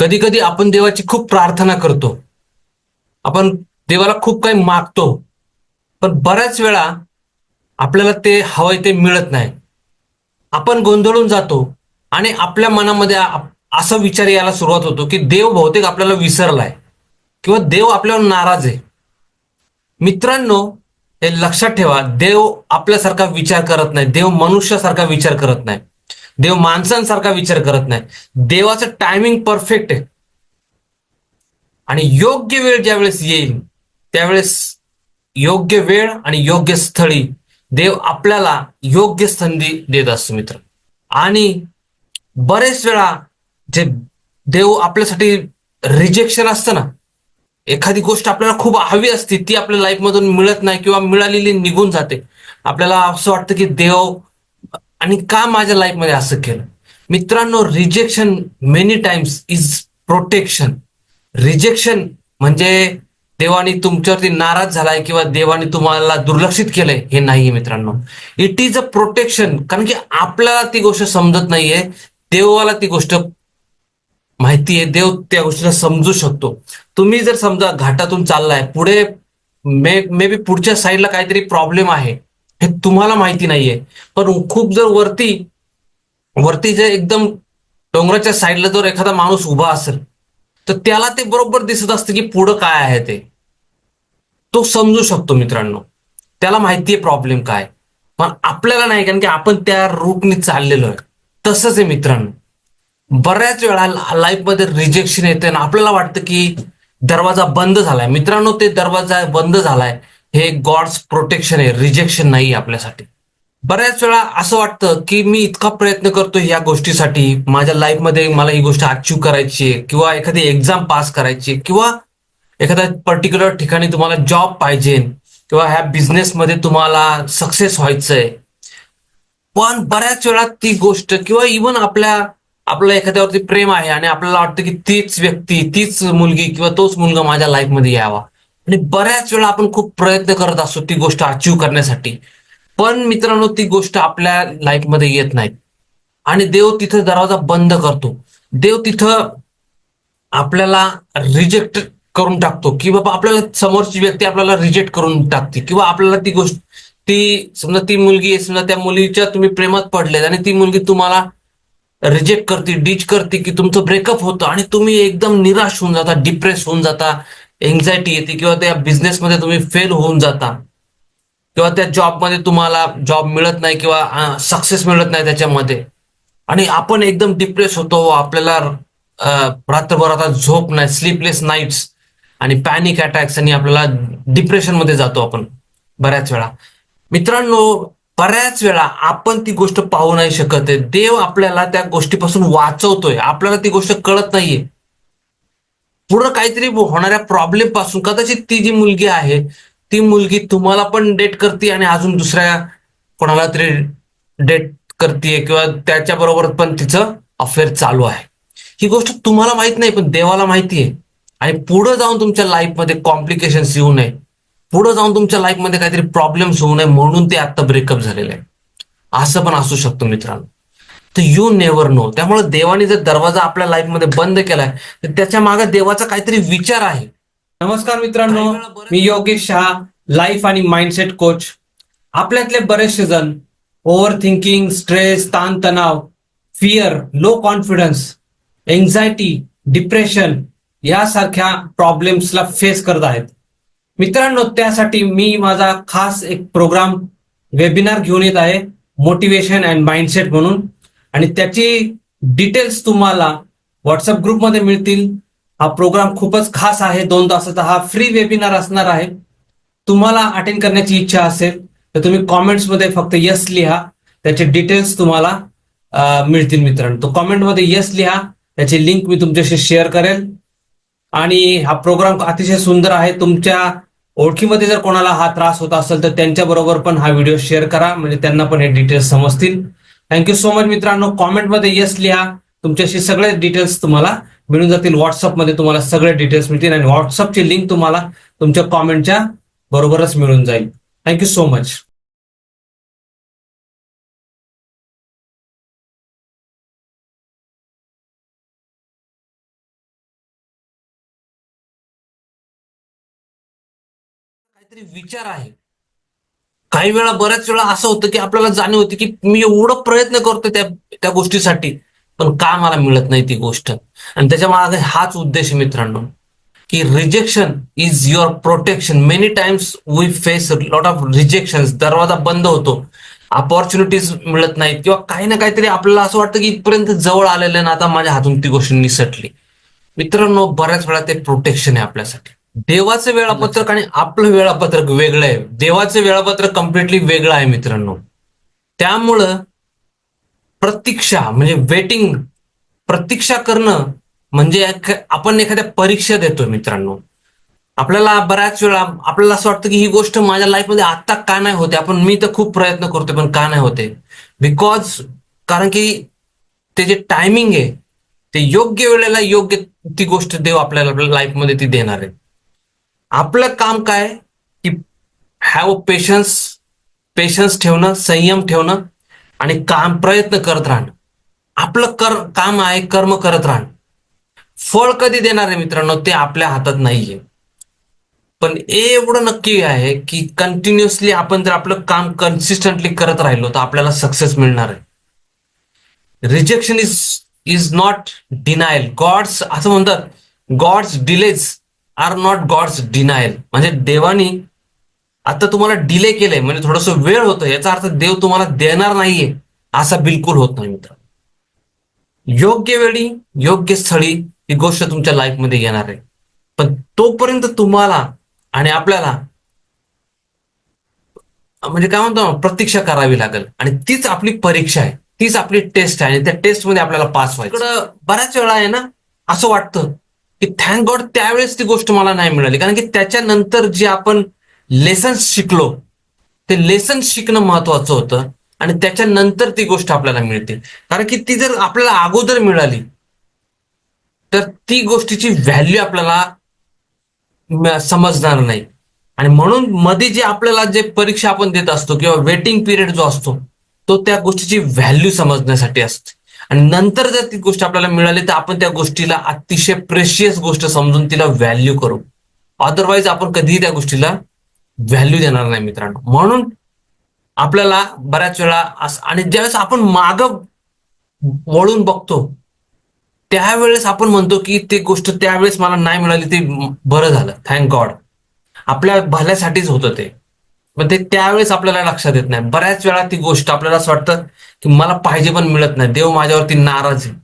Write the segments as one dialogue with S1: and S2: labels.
S1: कधी कधी आपण देवाची खूप प्रार्थना करतो. आपण देवाला खूप काही मागतो. पण बऱ्याच वेळा आपल्याला ते हवंय ते मिळत नाही. आपण गोंधळून जातो आणि आपल्या मनामध्ये आ- असा विचार यायला सुरुवात होतो की देव बहुतेक आपल्याला विसरलाय किंवा देव आपल्यावर नाराज आहे. मित्रांनो हे लक्षात ठेवा देव आपल्यासारखा विचार करत नाही. देव मनुष्यासारखा विचार करत नाही. देव माणसांसारखा विचार करत नाही. देवाचं टायमिंग परफेक्ट आहे. आणि योग्य वेळ ज्यावेळेस येईल त्यावेळेस योग्य वेळ आणि योग्य स्थळी देव आपल्याला योग्य संधी देत असतो मित्र. आणि बरेच वेळा जे देव आपल्यासाठी रिजेक्शन असतं ना एखादी गोष्ट आपल्याला खूप हवी असते ती आपल्या लाईफमधून मिळत नाही किंवा मिळालेली निघून जाते. आपल्याला असं वाटतं की देव आणि का माझ्या लाईफमध्ये असं केलं? मित्रांनो rejection many times is protection rejection म्हणजे देवाने तुमच्यावरती नाराज झालाय किंवा देवाने तुम्हाला दुर्लक्षित केलंय हे नाहीये मित्रांनो. इट इज अ प्रोटेक्शन कारण की आपल्याला ती गोष्ट समजत नाहीये देवाला ती गोष्ट माहिती आहे देव त्या गोष्टीला समजू शकतो. तुम्ही जर समजा घाटातून चाललाय पुढे मे मे बी पुढच्या साईडला काहीतरी प्रॉब्लेम आहे हे तुम्हाला माहिती नाहीये. पण खूप जर वरती वरती जर एकदम डोंगराच्या साईडला जर एखादा माणूस उभा असेल तर त्याला ते बरोबर दिसत असतं की पुढं काय आहे ते. तो समजू शकतो मित्रांनो. त्याला माहिती आहे प्रॉब्लेम काय. पण आपल्याला नाही कारण की आपण त्या रूटने चाललेलो आहे. तसंच आहे मित्रांनो. बऱ्याच वेळा लाईफमध्ये रिजेक्शन येते ना आपल्याला वाटतं की दरवाजा बंद झालाय. मित्रांनो ते दरवाजा बंद झालाय. हे गॉड्स प्रोटेक्शन आहे रिजेक्शन नाही आपल्यासाठी. बऱ्याच वेळा असं वाटतं की मी इतका प्रयत्न करतो या गोष्टीसाठी माझ्या लाईफमध्ये मला ही गोष्ट अचीव करायची आहे किंवा एखादी एक्झाम पास करायची आहे किंवा एखाद्या पर्टिक्युलर ठिकाणी तुम्हाला जॉब पाहिजे किंवा ह्या बिझनेसमध्ये तुम्हाला सक्सेस व्हायचं आहे पण बऱ्याच वेळा ती गोष्ट किंवा इवन आपल्या आपलं एखाद्यावरती प्रेम आहे आणि आपल्याला वाटतं की तीच व्यक्ती तीच मुलगी किंवा तोच मुलगा माझ्या लाईफमध्ये यावा. आणि बऱ्याच वेळा आपण खूप प्रयत्न करत असतो ती गोष्ट अचीव करण्यासाठी. पण मित्रांनो ती गोष्ट आपल्या लाईफमध्ये येत नाही. आणि देव तिथं दरवाजा बंद करतो. देव तिथं आपल्याला रिजेक्ट करून टाकतो. की बाबा आपल्याला समोरची व्यक्ती आपल्याला रिजेक्ट करून टाकते. किंवा आपल्याला ती गोष्ट ती समजा ती मुलगी समजा त्या मुलीच्या तुम्ही प्रेमात पडलेत आणि ती मुलगी तुम्हाला रिजेक्ट करते डिच करते की तुमचं ब्रेकअप होतं आणि तुम्ही एकदम निराश होऊन जाता डिप्रेस होऊन जाता. एन्झायटी येते किंवा त्या बिझनेसमध्ये तुम्ही फेल होऊन जाता. किंवा त्या जॉबमध्ये तुम्हाला जॉब मिळत नाही किंवा सक्सेस मिळत नाही त्याच्यामध्ये. आणि आपण एकदम डिप्रेस होतो आपल्याला रात्रभर आता झोप नाही स्लीपलेस नाईट्स आणि पॅनिक अटॅक्स आणि आपल्याला डिप्रेशनमध्ये जातो आपण बऱ्याच वेळा. मित्रांनो बऱ्याच वेळा आपण ती गोष्ट पाहू नाही शकत आहे. देव आपल्याला त्या गोष्टीपासून वाचवतोय. आपल्याला ती गोष्ट कळत नाहीये. पुढं काहीतरी होणाऱ्या प्रॉब्लेमपासून कदाचित ती जी मुलगी आहे ती मुलगी तुम्हाला पण डेट करते आणि अजून दुसऱ्या कोणाला तरी डेट करते किंवा त्याच्या बरोबर पण तिचं अफेअर चालू आहे. ही गोष्ट तुम्हाला माहीत नाही पण देवाला माहिती आहे आणि पुढे जाऊन तुमच्या लाईफमध्ये कॉम्प्लिकेशन्स येऊ नये. पुढे जाऊन तुमच्या लाईफमध्ये काहीतरी प्रॉब्लेम्स होऊ नये म्हणून ते आता ब्रेकअप झालेलं आहे. असं पण असू शकतो मित्रांनो. तर यू नेव्हर नो त्यामुळे देवाने जर दरवाजा आपल्या लाईफमध्ये बंद केलाय तर त्याच्यामागे देवाचा काहीतरी विचार आहे. नमस्कार मित्रांनो मी योगेश शहा लाईफ आणि माइंडसेट कोच आपल्यातले बरेचसे जण ओव्हर थिंकिंग स्ट्रेस ताणतणाव fear low confidence anxiety depression यासारख्या प्रॉब्लेम्सला फेस करत आहेत. मित्रांनो त्यासाठी मी माझा खास एक प्रोग्राम वेबिनार घेऊन येत आहे मोटिवेशन अँड माइंडसेट म्हणून. आणि त्याची डिटेल्स तुम्हाला व्हॉट्सअप ग्रुपमध्ये मिळतील. हा प्रोग्राम खूपच खास आहे. दोन तासाचा हा फ्री वेबिनार असणार आहे. तुम्हाला अटेंड करण्याची इच्छा असेल तर तुम्ही कॉमेंट्समध्ये फक्त यस लिहा. त्याचे डिटेल्स तुम्हाला मिळतील मित्रांनो. तो कॉमेंटमध्ये यस लिहा. त्याची लिंक मी तुमच्याशी शेअर करेल. आणि हा प्रोग्राम अतिशय सुंदर आहे. तुमच्या ओळखीमध्ये जर कोणाला हा त्रास होत असेल तर त्यांच्याबरोबर पण हा व्हिडिओ शेअर करा. म्हणजे त्यांना पण हे डिटेल्स समजतील. थँक्यू सो मच मित्रांनो. कॉमेंटमध्ये येस लिहा. तुमच्याशी सगळे डिटेल्स तुम्हाला मिळून जातील. व्हॉट्सअपमध्ये तुम्हाला सगळे डिटेल्स मिळतील आणि व्हॉट्सअपची लिंक तुम्हाला तुमच्या कॉमेंटच्या बरोबरच मिळून जाईल. थँक्यू सो मच काहीतरी विचार आहे. काही वेळा बऱ्याच वेळा असं होतं की आपल्याला जाणीव होती की मी एवढं प्रयत्न करतो त्या त्या गोष्टीसाठी पण का मला मिळत नाही ती गोष्ट? आणि त्याच्यामागे हाच उद्देश आहे मित्रांनो की rejection is your protection many times we face lot of rejection दरवाजा बंद होतो. अपॉर्च्युनिटीज मिळत नाहीत. किंवा काही ना काहीतरी आपल्याला असं वाटतं की इथपर्यंत जवळ आलेलं ना आता माझ्या हातून ती गोष्ट निसटली. मित्रांनो बऱ्याच वेळा ते प्रोटेक्शन आहे आपल्यासाठी. देवाचं वेळापत्रक आणि आपलं वेळापत्रक वेगळं आहे. देवाचं वेळापत्रक कम्प्लिटली वेगळं आहे मित्रांनो. त्यामुळं प्रतीक्षा म्हणजे वेटिंग प्रतीक्षा करणं म्हणजे आपण एखाद्या परीक्षा देतोय मित्रांनो. आपल्याला बऱ्याच वेळा आपल्याला असं वाटतं की ही गोष्ट माझ्या लाईफमध्ये आत्ता का नाही होते? आपण मी तर खूप प्रयत्न करतोय पण का नाही होते? बिकॉज कारण की ते जे टायमिंग आहे ते योग्य वेळेला योग्य ती गोष्ट देव आपल्याला आपल्या लाईफमध्ये ती देणार आहे. आपलं काम काय? की हॅव पेशन्स पेशन्स ठेवणं संयम ठेवणं आणि काम प्रयत्न करत राहणं. आपलं कर काम आहे कर्म करत राहणं. फळ कधी देणार आहे मित्रांनो? ते आपल्या हातात नाहीये. पण एवढं नक्की आहे की कंटिन्युअसली आपण जर आपलं काम कन्सिस्टंटली करत राहिलो तर आपल्याला सक्सेस मिळणार आहे. Rejection is is not denial god's असं म्हणतात god's delays are not god's denial. म्हणजे देवानी आता तुम्हाला डिले केलंय म्हणजे थोडस वेळ होतं याचा अर्थ देव तुम्हाला देणार नाहीये असा बिलकुल होत नाही मित्र. योग्य वेळी योग्य स्थळी ही गोष्ट तुमच्या लाईफमध्ये येणार आहे. पण तोपर्यंत तुम्हाला आणि आपल्याला म्हणजे काय म्हणतो प्रतीक्षा करावी लागेल. आणि तीच आपली परीक्षा आहे तीच आपली टेस्ट आहे आणि त्या टेस्टमध्ये आपल्याला पास व्हायचं. बऱ्याच वेळा आहे ना असं वाटतं की थँक गॉड त्यावेळेस ती गोष्ट मला नाही मिळाली. कारण की त्याच्यानंतर जे आपण लेसन्स शिकलो ते लेसन शिकणं महत्वाचं होतं आणि त्याच्यानंतर ती गोष्ट आपल्याला मिळते. कारण की ती जर आपल्याला अगोदर मिळाली तर ती गोष्टीची व्हॅल्यू आपल्याला समजणार नाही. आणि म्हणून मध्ये जे आपल्याला जे परीक्षा आपण देत असतो किंवा वेटिंग पिरियड जो असतो तो त्या गोष्टीची व्हॅल्यू समजण्यासाठी असते. आणि नंतर जर ती गोष्ट आपल्याला मिळाली तर आपण त्या गोष्टीला अतिशय प्रेशियस गोष्ट समजून तिला व्हॅल्यू करू. अदरवाईज आपण कधीही त्या गोष्टीला व्हॅल्यू देणार नाही मित्रांनो. म्हणून आपल्याला बऱ्याच वेळा आणि ज्यावेळेस आपण माग वळून बघतो त्यावेळेस आपण म्हणतो की ती गोष्ट त्यावेळेस मला नाही मिळाली ते बरं झालं. थँक गॉड आपल्या भल्यासाठीच होतं ते. पण ते त्यावेळेस आपल्याला लक्षात येत नाही. बऱ्याच वेळा ती गोष्ट आपल्याला असं वाटतं की मला पाहिजे पण मिळत नाही. देव माझ्यावरती नाराज आहे.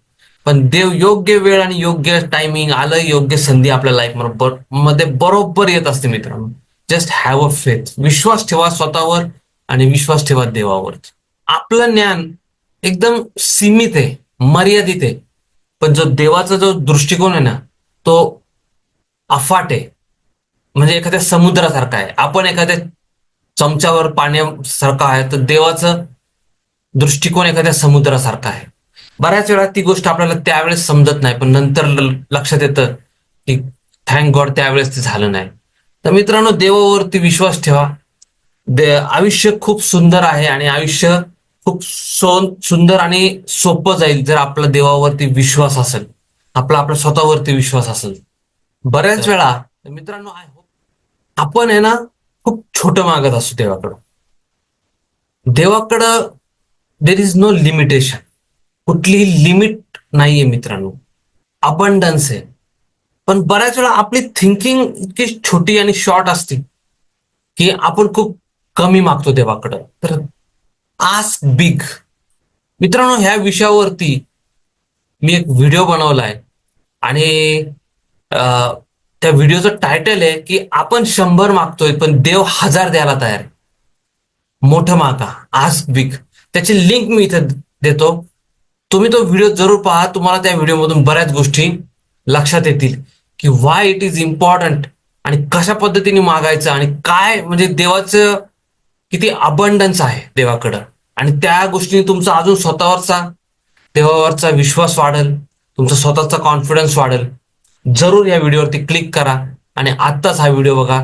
S1: पण देव योग्य वेळ आणि योग्य टायमिंग आलं योग्य संधी आपल्या लाईफमध्ये बरोबर येत असते मित्रांनो. जस्ट हॅव अ फेथ विश्वास ठेवा स्वतःवर आणि विश्वास ठेवा देवावर. आपलं ज्ञान एकदम सीमित आहे मर्यादित आहे. पण जो देवाचा जो दृष्टिकोन आहे ना तो अफाट आहे. म्हणजे एखाद्या समुद्रासारखा आहे. आपण एखाद्या चमच्यावर पाण्यासारखा आहे तर देवाचं दृष्टिकोन एखाद्या समुद्रासारखा आहे. बऱ्याच वेळा ती गोष्ट आपल्याला त्यावेळेस समजत नाही पण नंतर लक्षात येतं की थँक गॉड त्यावेळेस ते झालं नाही. तर मित्रांनो देवावरती विश्वास ठेवा. दे आयुष्य खूप सुंदर आहे आणि आयुष्य खूप सो सुंदर आणि सोपं जाईल जर आपला देवावरती विश्वास असेल. आपला आपल्या स्वतःवरती विश्वास असेल. बऱ्याच वेळा तर मित्रांनो आय होप आपण आहे ना खूप छोटं मागत असतो देवाकडं. देवाकडं देर इज नो लिमिटेशन कुठलीही लिमिट नाहीये मित्रांनो. अबंडन्स आहे. पण बऱ्याच वेळा आपली थिंकिंग इतकी छोटी आणि शॉर्ट असते की आपण खूप कमी मागतो देवाकडं. तर आस्क बिग मित्रांनो ह्या विषयावरती मी एक व्हिडिओ बनवलाय. आणि त्या व्हिडिओचं टायटल आहे की आपण शंभर मागतोय पण देव हजार द्यायला तयार आहे. मोठं मागा आज बिग त्याची लिंक मी इथे देतो. तुम्ही तो व्हिडिओ जरूर पहा. तुम्हाला त्या व्हिडिओमधून बऱ्याच गोष्टी लक्षात येतील की वाय इट इज इम्पॉर्टंट आणि कशा पद्धतीने मागायचं आणि काय म्हणजे देवाचं किती अबंडन्स आहे देवाकडं. आणि त्या गोष्टीने तुमचा अजून स्वतःवरचा देवावरचा विश्वास वाढेल. तुमचा स्वतःचा कॉन्फिडन्स वाढेल. जरूर या व्हिडिओवरती क्लिक करा आणि आत्ताच हा व्हिडिओ बघा.